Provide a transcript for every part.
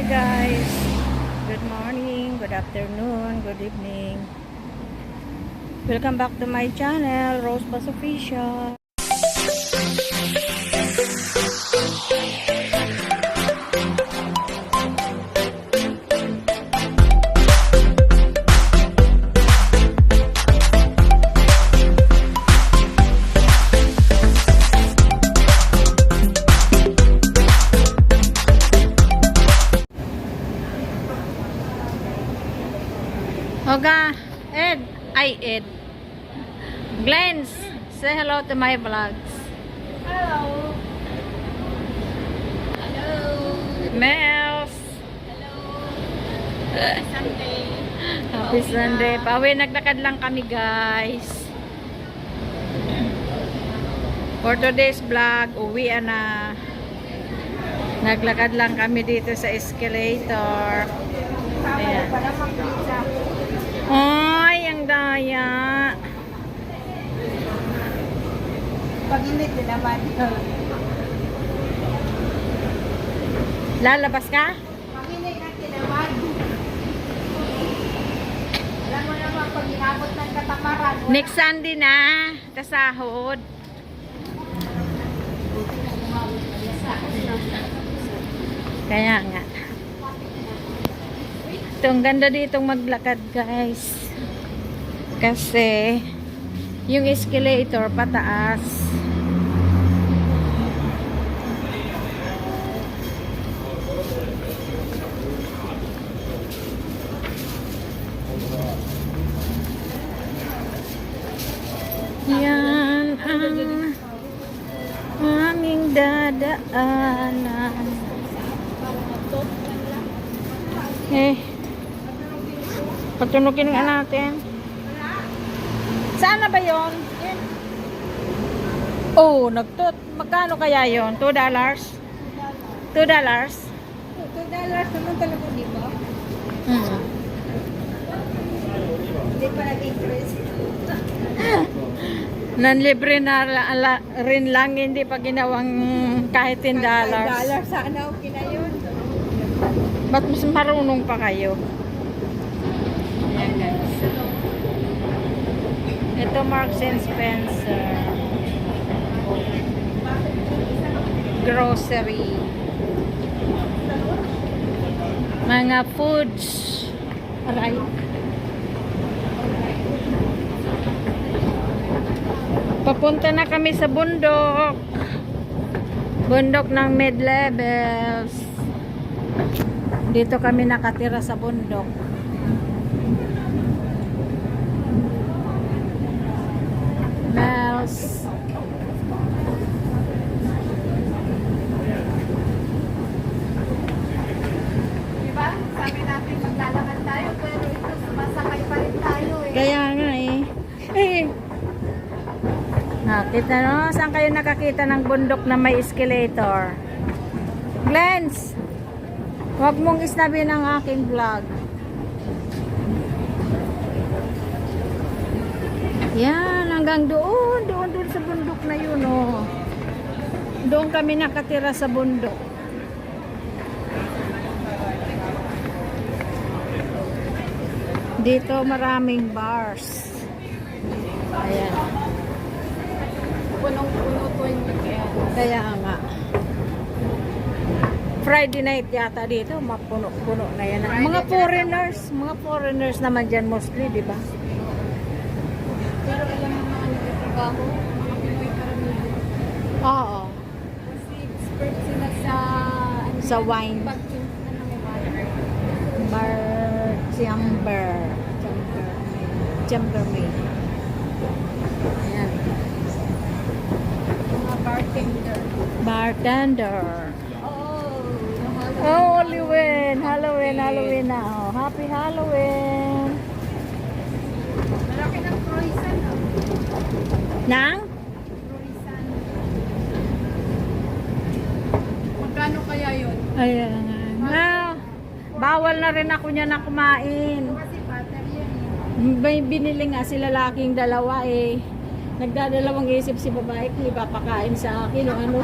Hi guys. Good morning, good afternoon, good evening. Welcome back to my channel, Rose Bus Official. Oga, Ed, ay Ed. Glens, say hello to my vlogs. Hello. Hello. Mels. Happy Sunday. Happy Sunday. Pawi, naglakad lang kami guys. For today's vlog, uwi na. Naglakad lang kami dito sa escalator. Ayan. Ay, ang daya. Pag-init din naman. Lalabas ka? Pag-init na tinaman. Alam mo naman, pag inabot ng katamaran. Next Sunday na, kasahod. Kaya nga. Ito, ang ganda ditong maglakad, guys. Kasi, yung escalator pataas. Yan ang aming dadaanan. Eh, patunugin nga natin. Saan na ba yon? Oh, nagtut. Magkano kaya yon? 2 dollars? 2 dollars? 2 dollars naman talaga, di ba? Hmm. Hindi pa nag-increase. Nanlibre na la- la- rin lang, hindi pa ginawang kahit 10 dollars. dollars sana okay na yun. Ba't mas marunong pa kayo? Ayan guys. Ito Marks and Spencer. Grocery. Mga foods. Aray. Papunta na kami sa bundok. Bundok ng mid-levels. Dito kami nakatira sa bundok. Bells. Di ba? Sabi natin maglalakad tayo, pero ito sumasakay pa rin tayo eh. Kaya nga eh. Eh. Nakita no? Saan kayo nakakita ng bundok na may escalator? Glens! Huwag mong isnabi ng aking vlog. Yan, hanggang doon, doon, doon sa bundok na yun, oh. Doon kami nakatira sa bundok. Dito maraming bars. Ayan. Punong-puno po yung kaya. Kaya nga. Friday night yata dito, mapuno-puno na yan. Mga foreigners, mga foreigners naman dyan mostly, di ba? Pero alam mo mga nagtatrabaho, mga Pinoy karamihan. Oo. Kasi expert sila sa ano, Sa wine. pagtimpla ng wine. Bar Chamber. Chamber May. Ayan. Mga bartender. Bartender. Oh, Oh, Halloween. Halloween, Halloween na. Oh. Happy Halloween. Malaki ng croissant. ah. Nang? Croissant. Magkano kaya yun? Ayan. Ah, bawal na rin ako niya na kumain. May binili nga sila laking dalawa eh. Nagdadalawang isip si babae kung ipapakain sa akin o ano.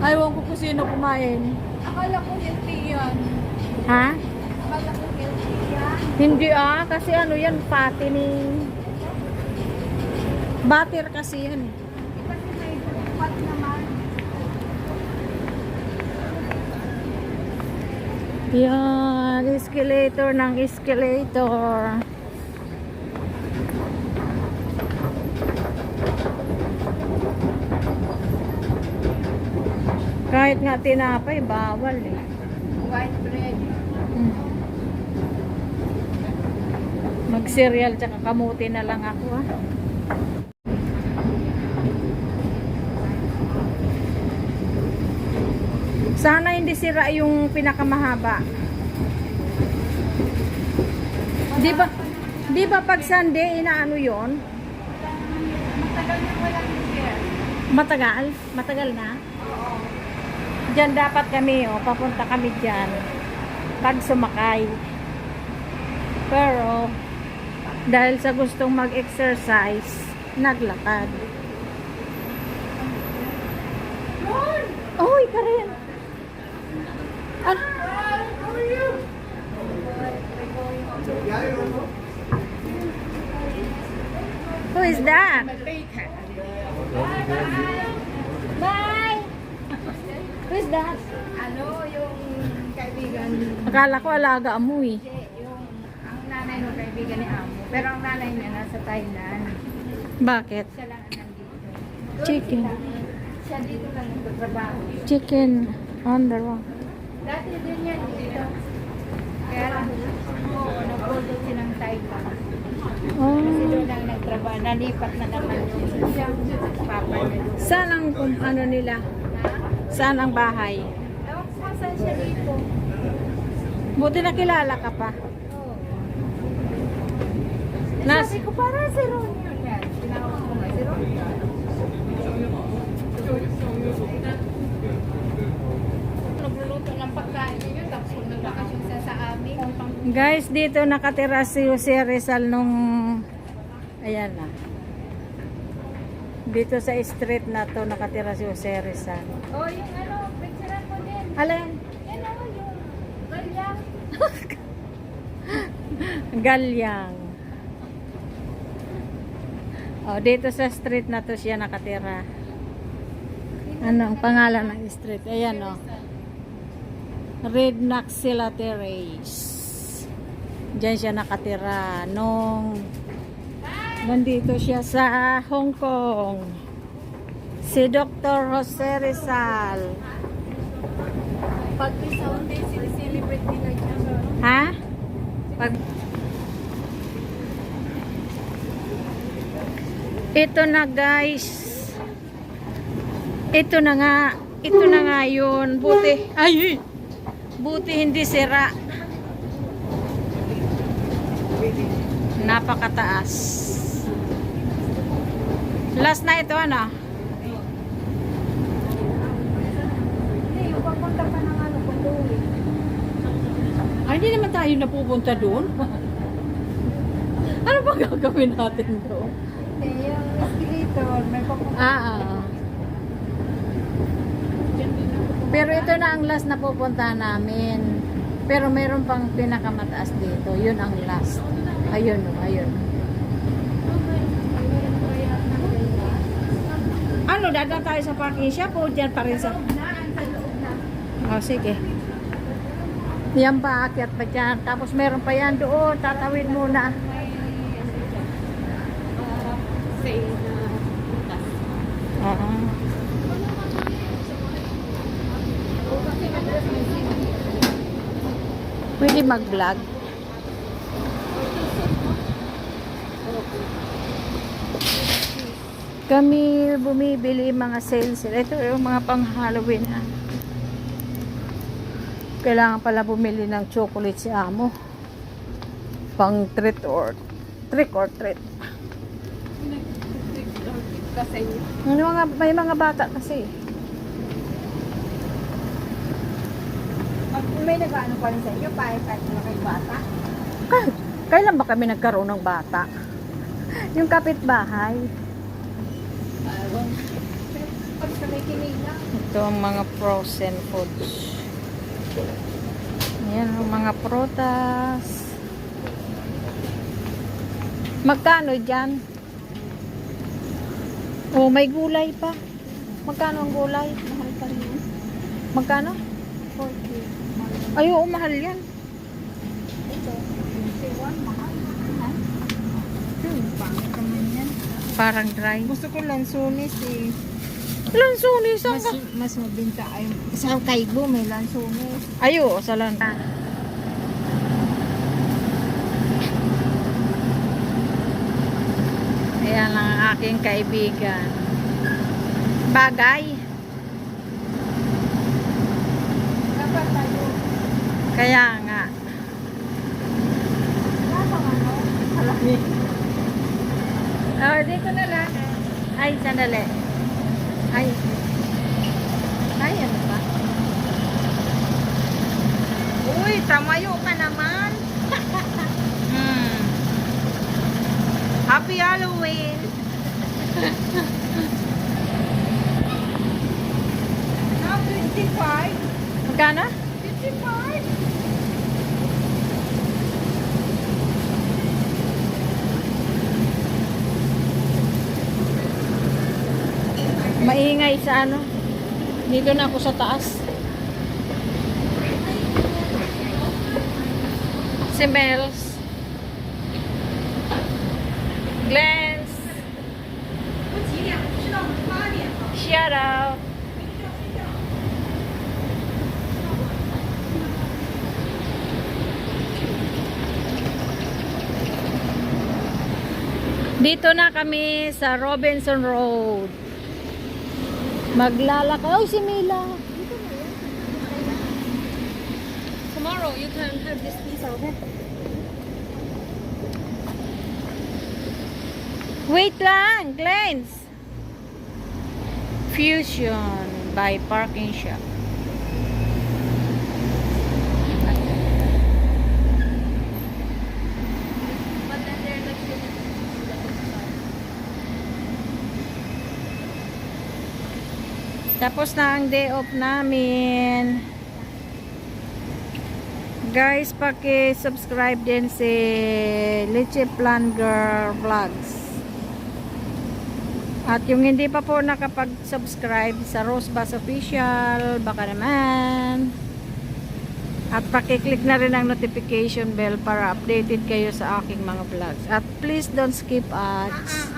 Ayaw ko kung sino kumain. Akala ko healthy yan. Ha? Akala ko healthy yan. Hindi ah, kasi ano yan, fattening. Butter kasi yan. eh. Kasi may fat naman. Yan, escalator ng escalator. Kahit nga tinapay, bawal eh. White bread. Mag-cereal tsaka kamuti na lang ako ah. Sana hindi sira yung pinakamahaba. Di ba, di ba pag Sunday inaano yon? Matagal na walang share. Matagal? Matagal na? Diyan dapat kami, oh, papunta kami diyan. Pag sumakay. Pero, dahil sa gustong mag-exercise, naglakad. Oy, ka you? who is that? Bye! Who is that? Ano yung kaibigan Akala ko alaga mo eh. yung ang nanay ng kaibigan ni Amo. Pero ang nanay niya nasa Thailand. Bakit? Siya lang ang nandito. Chicken. Siya dito lang nagtatrabaho. Chicken on the rock. Dati din yan dito. Kaya lang, oo, nag-order silang. Kasi Oh. doon lang nagtrabaho. Nalipat na naman yung siyang papa niya. Saan ang kung ano nila? Saan ang bahay? Ewan ko kung saan siya dito. Buti nakilala ka pa. Oo. Nas Sabi ko, parang si Ron yun. Tinawag ko nga si Ron. Nagluluto ng pagkain niyo, tapos kung nagbakasyon siya sa amin. Guys, dito nakatira si Jose Rizal nung ayan na. Dito sa street na to nakatira si Jose Rizal. Oh, yung ano, picturean mo din. Alin? Yan o, yung galyang. Galyang. Oh, dito sa street na to siya nakatira. Ano ang pangalan ng street? Ayan oh. Red Naxila Terrace. Diyan siya nakatira nung nandito siya sa Hong Kong. Si Dr. Jose Rizal. Pag may Sunday, sinicelebrate nila dyan. Ha? Pag Ito na guys. Ito na nga. Ito na nga yun. Buti. Ay! Buti hindi sira. Napakataas. Last na ito ano? Ano. Ay, hindi naman tayo napupunta doon. ano ba gagawin natin doon? Hindi, yung escalator, may papunta. Ah, ah. Pero ito na ang last na pupunta namin. Pero meron pang pinakamataas dito. Yun ang last. Ayun, oh, ayun. Ano, dadaan tayo sa parking shop o dyan pa rin sa... Oh, sige. Yan pa, akyat pa dyan. Tapos meron pa yan doon. Tatawid muna. Oo. Pwede mag-vlog. Kami bumibili mga sales. Ito yung mga pang Halloween ha. Kailangan pala bumili ng chocolate si Amo. Pang treat or trick or treat. May mga, may mga bata kasi. May nag-ano pa rin sa inyo, kahit kahit na kayo bata. Kay- Kailan ba kami nagkaroon ng bata? Yung kapitbahay. Ito ang mga frozen foods. mga prutas. Magkano dyan? Oh, may gulay pa. Magkano ang gulay? Mahal pa rin. Magkano? 40. Ay, oo, mahal yan. Ito, 21, mahal. Ha? Hmm, pangit naman yan. Parang dry. Gusto ko lansones eh. Lansunis ang Mas, mas mabinta ay sa Kaibo may lansones. Ay, oo, sa lan. Ayan lang ang aking kaibigan. Bagay. Dapat tayo. Kaya nga. Oh, dito na lang. Ay, sandali. Ay. Ay, ano ba? Uy, tamayo ka naman. Hmm. Happy Halloween. Now 55. Magkano? Maingay sa ano. Dito na ako sa taas. Si Mels. Glens. Shout out. Dito na kami sa Robinson Road. Maglalakad. Oh, si Mila. Tomorrow, you can have this of it. Wait lang, Glens. Fusion by Parking Shop. Tapos na ang day off namin. Guys, paki-subscribe din si Leche Plan Girl Vlogs. At yung hindi pa po nakapag-subscribe sa Rose Bass Official, baka naman. At paki-click na rin ang notification bell para updated kayo sa aking mga vlogs. At please don't skip ads.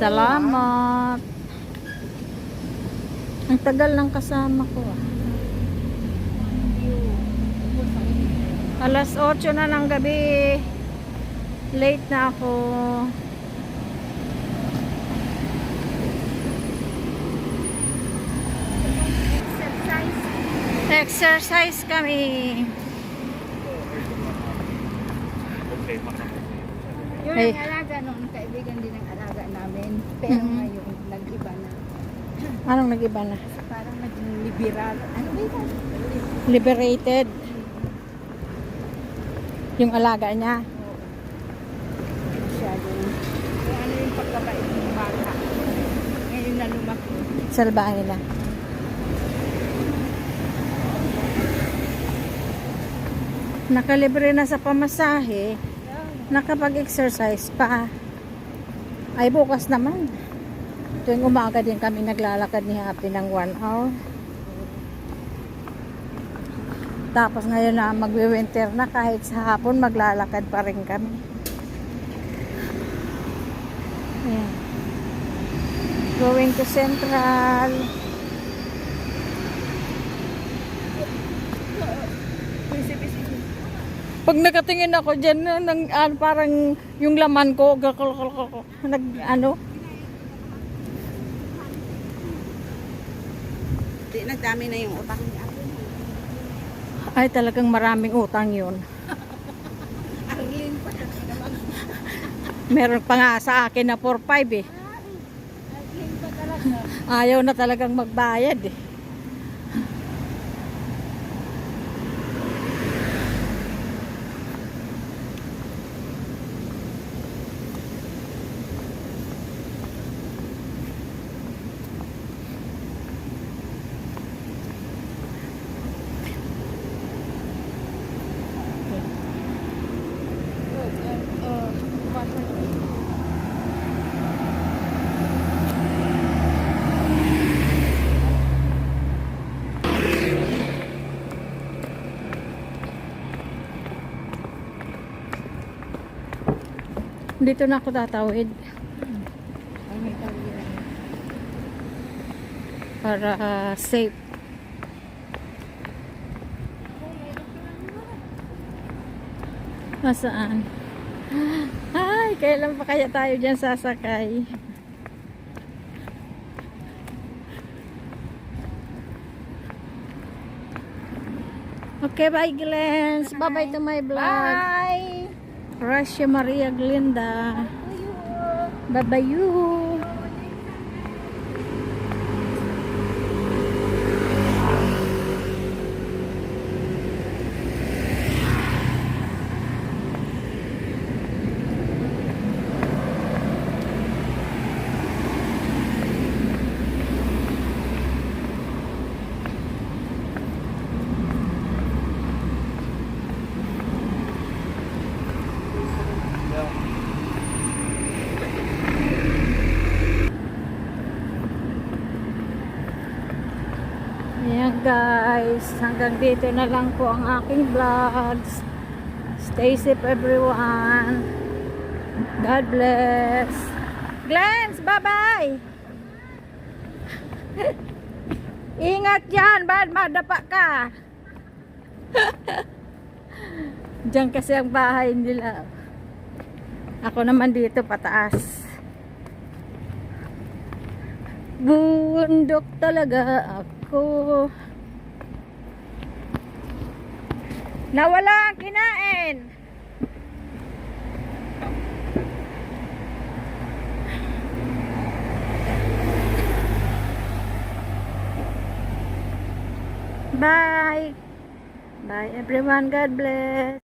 Salamat. Ang tagal ng kasama ko ah. Alas 8 na ng gabi. Late na ako. Exercise. Exercise kami. Yung Ay. ang alaga noon, kaibigan din ang alaga namin. Pero nag-iba na. Anong nag-iba na? Parang naging liberal. Ano ba yun? Liberated. Yung alaga niya. Masyado. Kung ano yung pagkabait ng bata. Ngayon na lumaki. Salbahan nila. Nakalibre na sa pamasahe. Nakapag-exercise pa. Ay bukas naman. Tuwing umaga din kami naglalakad ni Happy ng 1 hour. Tapos ngayon na magwi-winter na kahit sa hapon maglalakad pa rin kami. Ayan. Going to Central. Pag nakatingin ako dyan, na- nang, ah, parang yung laman ko, nag, ano, Di, nagdami na yung utang niya. ay talagang maraming utang yun. Arlene pa na naman. Meron pa nga sa akin na 4-5 eh. Ayaw na talagang magbayad eh. Dito na ako tatawid. Para ah, safe. Masaan? Ay, kailan pa kaya tayo dyan sasakay? Okay, bye Glens. Bye-bye to my vlog. Bye! Russia Maria Glinda. Bye-bye you. Ayan guys, hanggang dito na lang po ang aking vlogs. Stay safe everyone. God bless. Glens, bye-bye. Ingat dyan, bad madapa ka. Diyan kasi ang bahay nila. Ako naman dito pataas. Bundok talaga ako. Nawala ang kinain. Bye. Bye everyone. God bless.